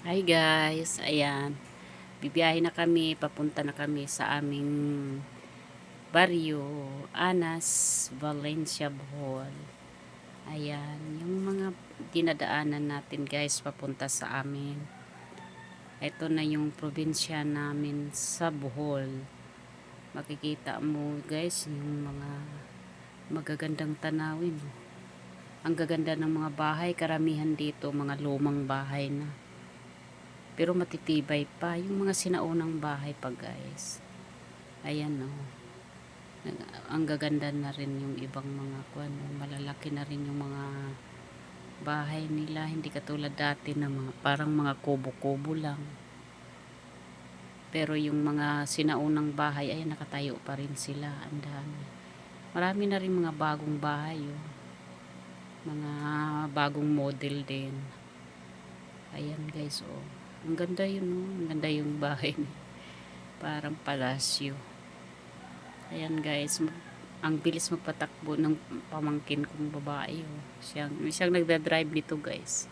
Hi guys, ayan. Bibiyahe na kami, papunta na kami sa aming baryo, Anas, Valencia, Bohol. Ayan, yung mga dinadaanan natin guys, papunta sa amin. Ito na yung probinsya namin sa Bohol. Makikita mo guys, yung mga magagandang tanawin. Ang gaganda ng mga bahay, karamihan dito, mga lumang bahay na. Pero matitibay pa yung mga sinaunang bahay pa guys. Ayan oh. Nag- Ang gaganda na rin yung ibang mga kwan, malalaki na rin yung mga bahay nila, hindi katulad dati na mga parang mga kubo-kubo lang. Pero yung mga sinaunang bahay ay nakatayo pa rin sila, ang dami. Marami na rin mga bagong bahay oh. Mga bagong model din. Ayan guys oh. Ang ganda yun, no? Ang ganda yung bahay. Parang palasyo. Ayan guys, ang bilis magpatakbo ng pamangkin kong babae. Oh. Siyang, siyang nagda-drive nito guys.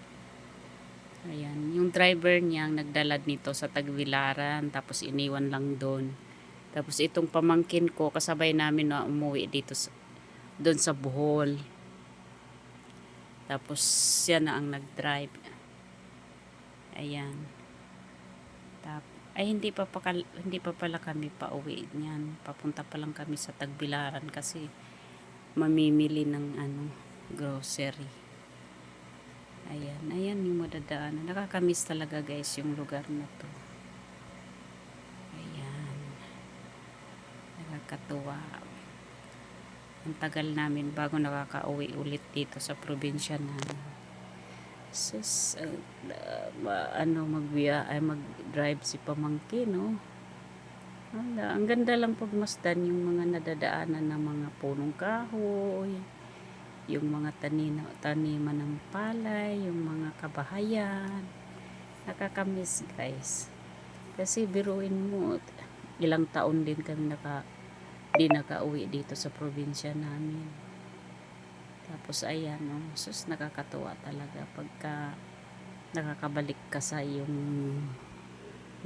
Ayan, yung driver niya ang nagdalad nito sa Tagbilaran, tapos iniwan lang doon. Tapos itong pamangkin ko, kasabay namin na umuwi dito sa, doon sa Bohol. Tapos siya na ang nag-drive. Ayan. Tap, ay hindi pa, pa hindi pa pala kami pauwi niyan. Papunta pa lang kami sa Tagbilaran kasi mamimili ng ano, grocery. Ayan, ayan yung madadaanan. Nakakamiss talaga guys yung lugar na to. Ayan. Nakakatuwa. Ang tagal namin bago nakakauwi ulit dito sa probinsya namin. Sus, uh, ma- ano magbiya ay mag-drive si pamangkin no. Wala, ang ganda lang pagmasdan yung mga nadadaanan ng mga punong kahoy, yung mga tanina, taniman ng palay, yung mga kabahayan. Nakakamiss guys. Kasi biruin mo, ilang taon din kami naka, di nakauwi dito sa probinsya namin. Tapos ayan, no, sus nakakatuwa talaga pagka nakakabalik ka sa yung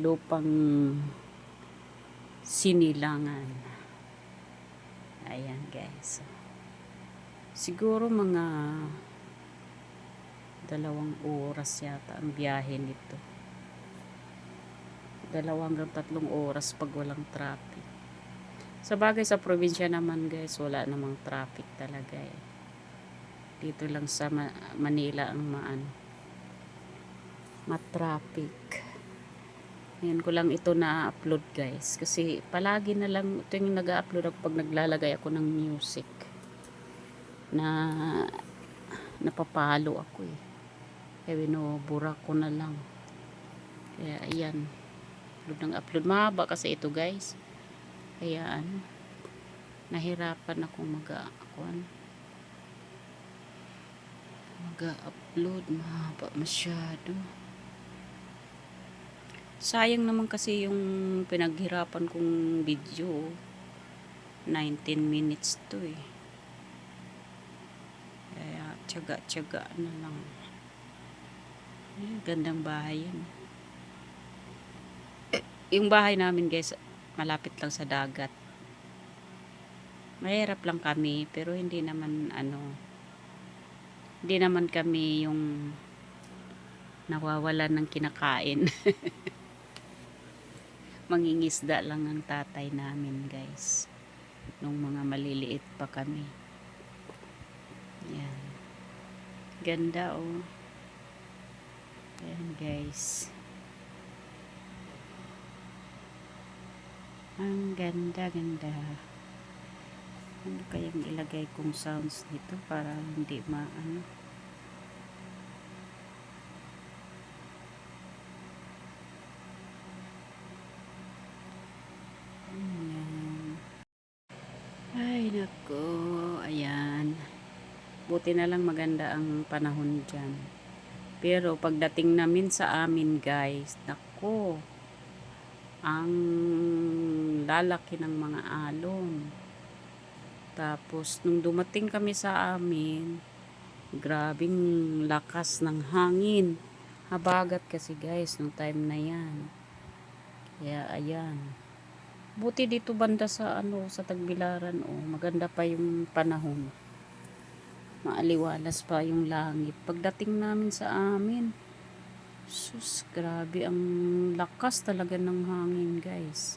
lupang sinilangan. Ayan guys. Siguro mga dalawang oras yata ang biyahe nito. Dalawang hanggang tatlong oras pag walang traffic. Sa bagay sa probinsya naman guys, wala namang traffic talaga eh. Dito lang sa Ma- Manila ang maan. Matraffic. Ngayon ko lang ito na-upload guys. Kasi palagi na lang, ito yung nag-upload ako pag naglalagay ako ng music. Na napapalo ako eh. Kaya binubura ko na lang. Kaya ayan. Upload ng upload. Mahaba kasi ito guys. Kaya ano. Nahirapan ako mag-akuan. Mag-upload. Mahaba masyado. Sayang naman kasi yung pinaghirapan kong video. 19 minutes to eh. Kaya tiyaga-tiyaga na lang. Ay, gandang bahay yan. Eh, Yung bahay namin guys, malapit lang sa dagat. Mahirap lang kami, pero hindi naman ano, hindi naman kami yung nawawalan ng kinakain. Mangingisda lang ang tatay namin guys. Nung mga maliliit pa kami. Yan. Ganda oh. Yan guys. Ang ganda, ganda. Ano kayang ilagay kong sounds nito para hindi maano. Ay, nako. Ayan. Buti na lang maganda ang panahon dyan. Pero pagdating namin sa amin guys, nako. Ang lalaki ng mga alon. Tapos, nung dumating kami sa amin, grabing lakas ng hangin. Habagat kasi guys, nung time na yan. Kaya ayan. Buti dito banda sa ano, sa Tagbilaran oh, maganda pa yung panahon. Maaliwalas pa yung langit. Pagdating namin sa amin, sus, grabe ang lakas talaga ng hangin guys.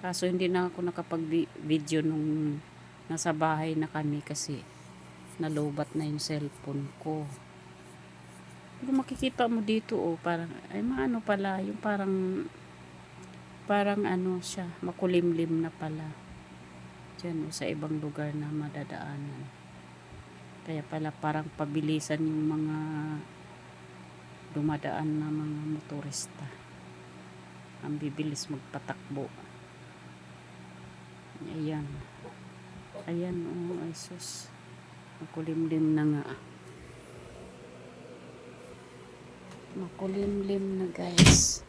Kaso hindi na ako nakapag-video nung nasa bahay na kami kasi nalobat na yung cellphone ko. Pero makikita mo dito oh, parang, ay maano pala, yung parang, parang ano siya, makulimlim na pala. Diyan oh, sa ibang lugar na madadaanan. Kaya pala parang pabilisan yung mga dumadaan na mga motorista. Ang bibilis magpatakbo. Ayan. Ayan, oh, ay sus. Makulimlim na nga. Makulimlim na guys.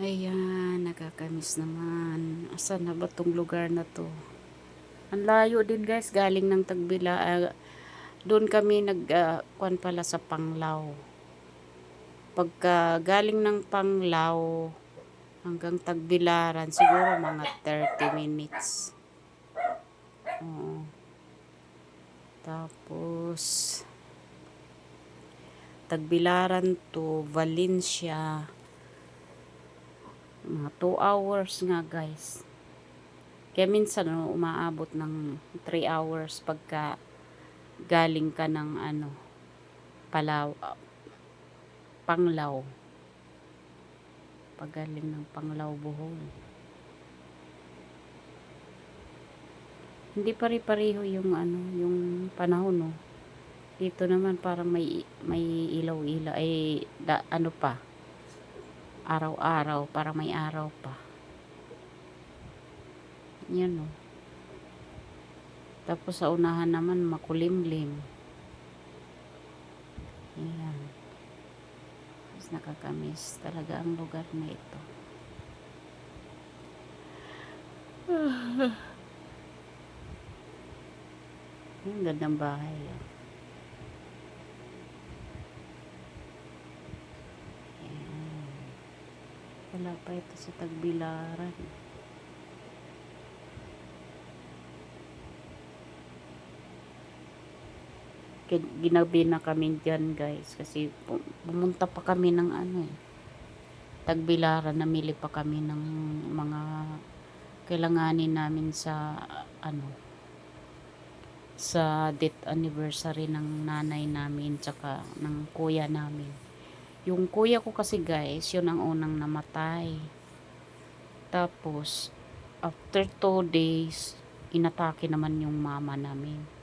Ayan, nakakamiss naman. Asan na ba tong lugar na to? Ang layo din guys, galing ng Tagbila. ah, doon kami nag, uh, pala sa Panglaw. Pagka galing ng Panglaw hanggang Tagbilaran, siguro mga 30 minutes. Oo. Tapos, Tagbilaran to Valencia. Mga 2 hours nga guys. Kaya minsan no, umaabot ng 3 hours pagka galing ka ng ano, Palaw, Panglaw. Pagaling ng Panglaw Bohol. Hindi pare-pareho yung ano, yung panahon no. Dito naman parang may may ilaw-ilaw ay da, ano pa. Araw-araw, parang may araw pa. Yan o. Tapos sa unahan naman makulimlim. Ayan. Mas nakakamiss talaga ang lugar na ito. Ang gandang bahay. Oh. Wala pa ito sa Tagbilaran. Ginabi na kami dyan guys. Kasi pu- pumunta pa kami ng ano eh. Tagbilaran namili pa kami ng mga kailanganin namin sa ano sa death anniversary ng nanay namin tsaka ng kuya namin. Yung kuya ko kasi guys yun ang unang namatay. Tapos after 2 days inatake naman yung mama namin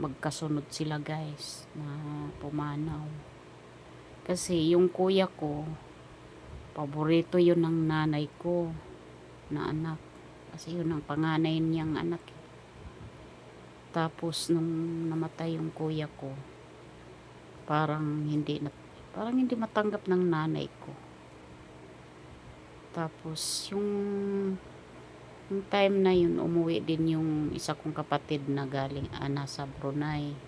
magkasunod sila guys na pumanaw. Kasi yung kuya ko paborito yun ng nanay ko na anak. Kasi yun ang panganay niyang anak eh. tapos nung namatay yung kuya ko parang hindi na, parang hindi matanggap ng nanay ko. Tapos yung yung time na yun, umuwi din yung isa kong kapatid na galing ah, nasa Brunei.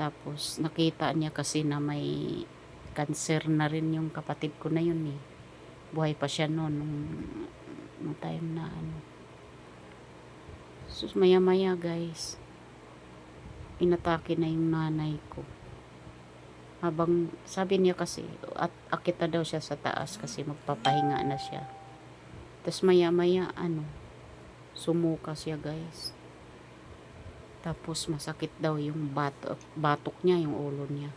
Tapos nakita niya kasi na may cancer na rin yung kapatid ko na yun eh. Buhay pa siya noon nung, nung time na ano. Sus maya maya guys. Inatake na yung nanay ko. Habang sabi niya kasi at akita daw siya sa taas kasi magpapahinga na siya. Tapos maya maya ano, sumuka siya guys. Tapos masakit daw yung batok, batok niya, yung ulo niya.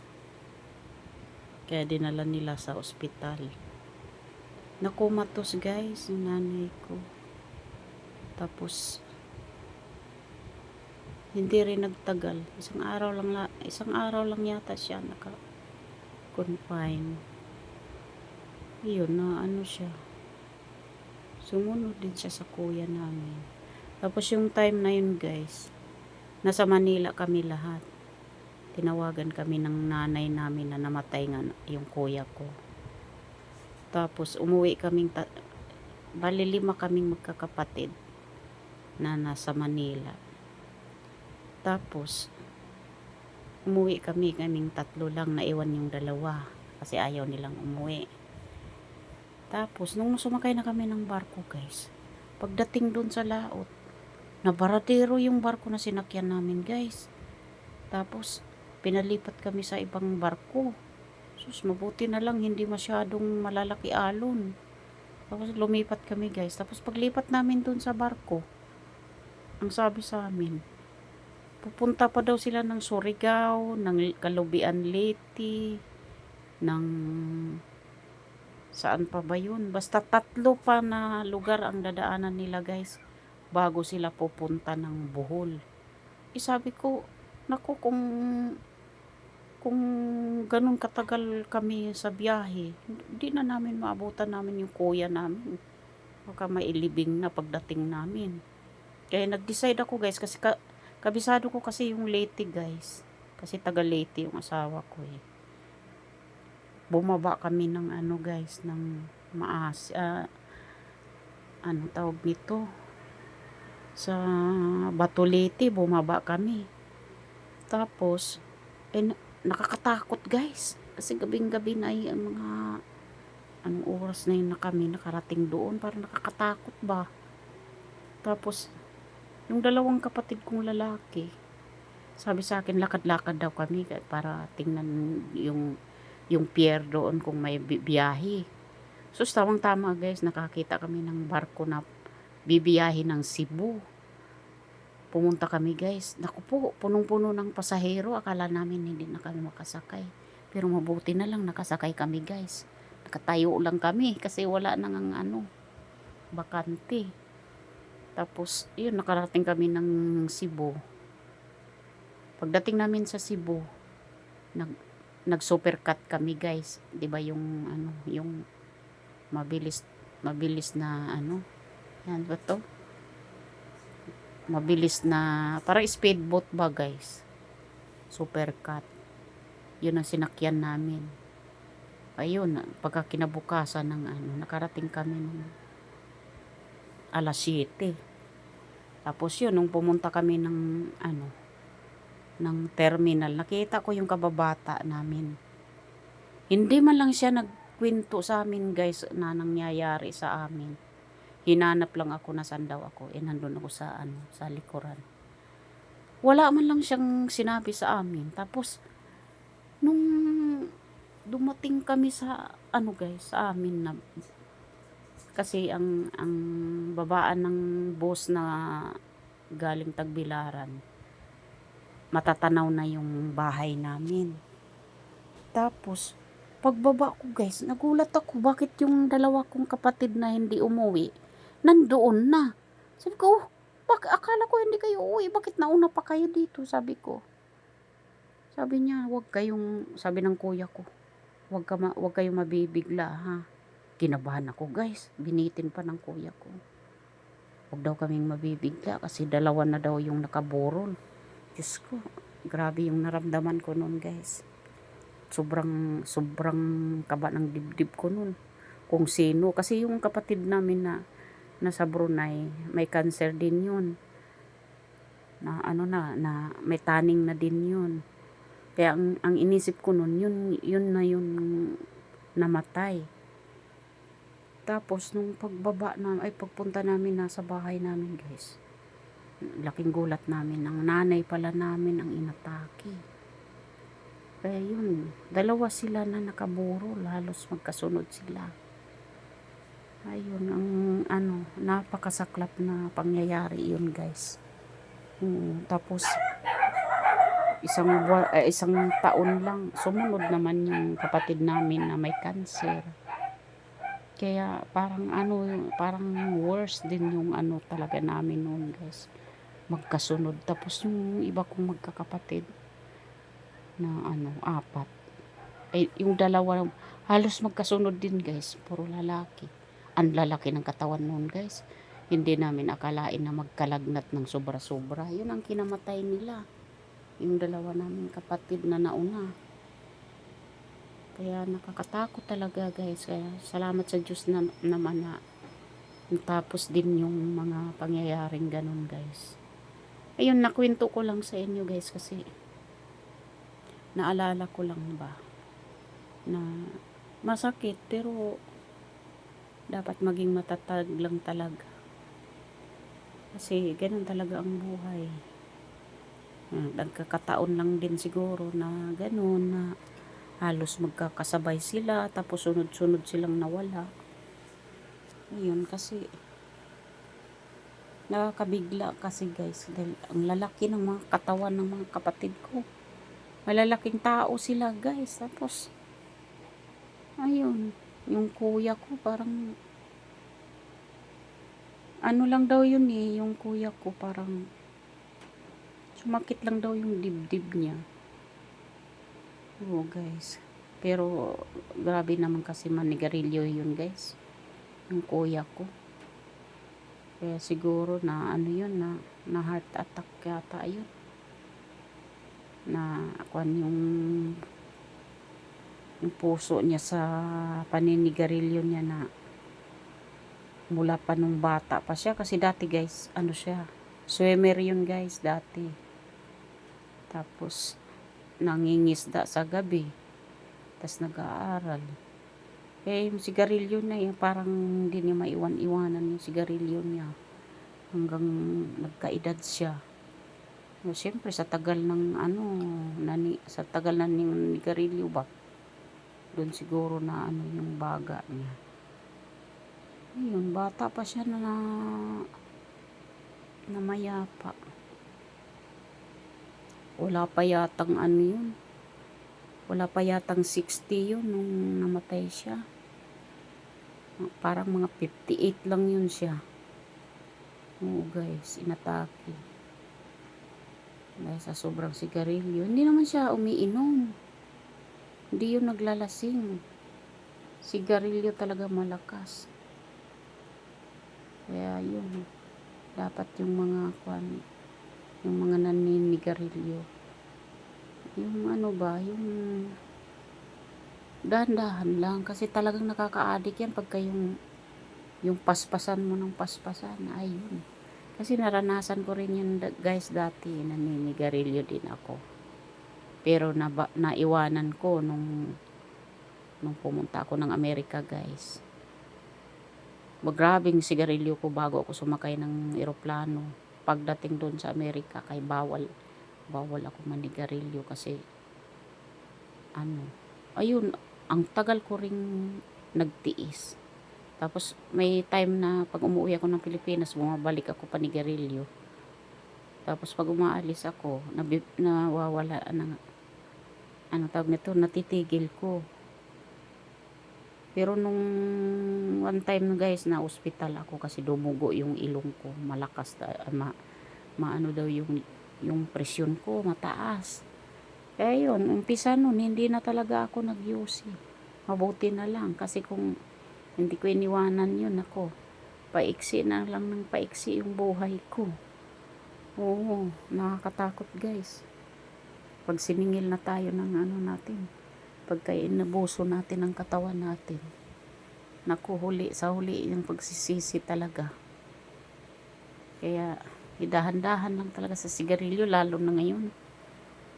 Kaya dinala nila sa ospital. Nakumatos guys, yung nanay ko. Tapos hindi rin nagtagal. Isang araw lang la, isang araw lang yata siya naka confine. Yun na ano siya sumunod din siya sa kuya namin. Tapos yung time na yun guys, nasa Manila kami lahat. Tinawagan kami ng nanay namin na namatay nga yung kuya ko. Tapos umuwi kaming, bali lima kaming magkakapatid na nasa Manila. Tapos, umuwi kami, kaming tatlo lang, naiwan yung dalawa. Kasi ayaw nilang umuwi. Tapos, nung sumakay na kami ng barko, guys, pagdating doon sa laot, nabaradero yung barko na sinakyan namin, guys. Tapos, pinalipat kami sa ibang barko. Sus, mabuti na lang, hindi masyadong malalaki alon. Tapos, lumipat kami, guys. Tapos, paglipat namin doon sa barko, ang sabi sa amin, pupunta pa daw sila ng Surigao, ng Kalubian Leyte, ng saan pa ba yun? Basta tatlo pa na lugar ang dadaanan nila guys bago sila pupunta ng Bohol. Eh sabi ko, naku kung kung ganun katagal kami sa biyahe, hindi na namin maabutan namin yung kuya namin. Baka mailibing na pagdating namin. Kaya nag-decide ako guys kasi ka, kabisado ko kasi yung Leyte guys. Kasi taga Leyte yung asawa ko eh. Bumaba kami ng ano guys, ng maas, ah, ano tawag nito? Sa Batulete, bumaba kami. Tapos, eh, na- nakakatakot guys. Kasi gabing-gabi na ay ang mga anong oras na yun na kami nakarating doon. Parang nakakatakot ba? Tapos, yung dalawang kapatid kong lalaki, sabi sa akin, lakad-lakad daw kami ka- para tingnan yung yung pier doon kung may bi- biyahe. So, tawang-tama guys, nakakita kami ng barko na bibiyahe ng Cebu. Pumunta kami guys. Naku po, punong-puno ng pasahero. Akala namin hindi na kami makasakay. Pero mabuti na lang nakasakay kami guys. Nakatayo lang kami kasi wala nang ang ano, bakante. Tapos, yun, nakarating kami ng Cebu. Pagdating namin sa Cebu, nag nag-supercut kami, guys. 'Di ba yung ano, yung mabilis mabilis na ano, yan ba to? Mabilis na, parang speedboat ba, guys? Supercut. Yun ang sinakyan namin. Ayun, pagka kinabukasan ng ano, nakarating kami ng alas 7. Tapos yun, nung pumunta kami ng ano, ng terminal, nakita ko yung kababata namin. Hindi man lang siya nagkwento sa amin guys na nangyayari sa amin. Hinanap lang ako na saan daw ako. Eh, nandun ako sa, ano, sa likuran. Wala man lang siyang sinabi sa amin. Tapos, nung dumating kami sa, ano guys, sa amin na, kasi ang, ang babaan ng boss na galing Tagbilaran, matatanaw na yung bahay namin. Tapos, pagbaba ko guys, nagulat ako bakit yung dalawa kong kapatid na hindi umuwi, nandoon na. Sabi ko, oh, bak akala ko hindi kayo uuwi, bakit nauna pa kayo dito, sabi ko. Sabi niya, wag kayong, sabi ng kuya ko, wag, ka ma, wag kayong mabibigla ha. Kinabahan ako guys, binitin pa ng kuya ko. Wag daw kaming mabibigla kasi dalawa na daw yung nakaburol. Diyos ko, grabe yung naramdaman ko noon guys. Sobrang, sobrang kaba ng dibdib ko noon. Kung sino, kasi yung kapatid namin na nasa Brunei, may cancer din yun. Na ano na, na may taning na din yun. Kaya ang, ang inisip ko noon, yun, yun na yung namatay. Tapos, nung pagbaba na, ay pagpunta namin nasa bahay namin guys, laking gulat namin. Ang nanay pala namin ang inatake. Kaya yun, dalawa sila na nakaburo, halos magkasunod sila. Ayun, ang ano, napakasaklap na pangyayari yun guys. Mm, tapos, isang, buwa- eh, isang taon lang, sumunod naman yung kapatid namin na may cancer. Kaya parang ano, parang worse din yung ano talaga namin noon guys magkasunod. Tapos yung iba kong magkakapatid na ano, apat. Eh, yung dalawa, halos magkasunod din guys. Puro lalaki. Ang lalaki ng katawan noon guys. Hindi namin akalain na magkalagnat ng sobra-sobra. Yun ang kinamatay nila. Yung dalawa namin kapatid na nauna. Kaya nakakatakot talaga guys. Kaya salamat sa Diyos na, naman na tapos din yung mga pangyayaring ganun guys. Ayun, nakwento ko lang sa inyo guys kasi naalala ko lang ba na masakit pero dapat maging matatag lang talaga. Kasi ganun talaga ang buhay. Hmm, nagkakataon lang din siguro na ganun na halos magkakasabay sila tapos sunod-sunod silang nawala. Ayun kasi nakakabigla kasi guys dahil ang lalaki ng mga katawan ng mga kapatid ko. Malalaking tao sila guys. Tapos ayun yung kuya ko parang ano lang daw yun eh yung kuya ko parang sumakit lang daw yung dibdib niya. Oo guys. Pero grabe naman kasi manigarilyo yun guys yung kuya ko kaya siguro na ano yun na, na heart attack yata yun. Na akuan yung yung puso niya sa paninigarilyo niya na mula pa nung bata pa siya. Kasi dati guys ano siya swimmer yun guys dati. Tapos nangingisda sa gabi. Tapos nag-aaral eh yung sigarilyo na yun parang hindi niya maiwan-iwanan yung sigarilyo niya. Hanggang nagkaedad siya. So, siyempre sa tagal ng ano nani, sa tagal na ng nigarilyo ba? Doon siguro na ano yung baga niya. Ayun bata pa siya na na mayapa. Wala pa yatang ano yun. Wala pa yatang 60 yun nung namatay siya parang mga 58 lang yun siya. Oo guys inatake. Dahil sa sobrang sigarilyo hindi naman siya umiinom. Hindi yun naglalasing. Sigarilyo talaga malakas. Kaya yun dapat yung mga kwan yung mga naninigarilyo. Yung ano ba yung dahan-dahan lang kasi talagang nakaka-addict yan pagka yung yung paspasan mo ng paspasan. Ayun. Kasi naranasan ko rin yun guys dati naninigarilyo din ako. Pero na naiwanan ko nung nung pumunta ako ng Amerika guys. Magrabing sigarilyo ko bago ako sumakay ng eroplano. Pagdating doon sa Amerika kay bawal bawal ako manigarilyo kasi ano ayun ang tagal ko ring nagtiis. Tapos may time na pag umuwi ako ng Pilipinas bumabalik ako panigarilyo tapos pag umaalis ako nabi, nawawala ng ano tawag nito? Natitigil ko. Pero nung one time guys na ospital ako kasi dumugo yung ilong ko. Malakas ma, maano daw yung yung presyon ko mataas kaya yun umpisa nun hindi na talaga ako nag mabuti na lang kasi kung hindi ko iniwanan yun ako paiksi na lang ng paiksi yung buhay ko. Oo nakakatakot guys. Pag siningil na tayo ng ano natin pagka inabuso natin ang katawan natin naku huli sa huli yung pagsisisi talaga. Kaya idahan-dahan lang talaga sa sigarilyo lalo na ngayon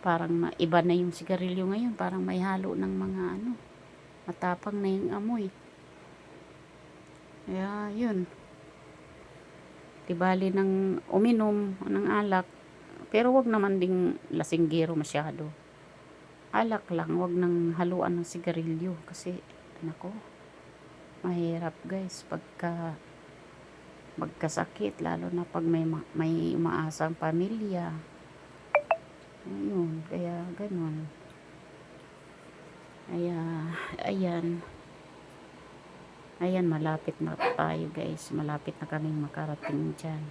parang iba na yung sigarilyo ngayon. Parang may halo ng mga ano matapang na yung amoy. Kaya yun. Tibali ng uminom ng alak pero wag naman ding lasinggero masyado. Alak lang wag nang haluan ng sigarilyo kasi nako mahirap guys pagka magkasakit lalo na pag may ma- may umaasang pamilya ayun kaya ganun. Aya, ayan. Ayan malapit na tayo guys. Malapit na kaming makarating dyan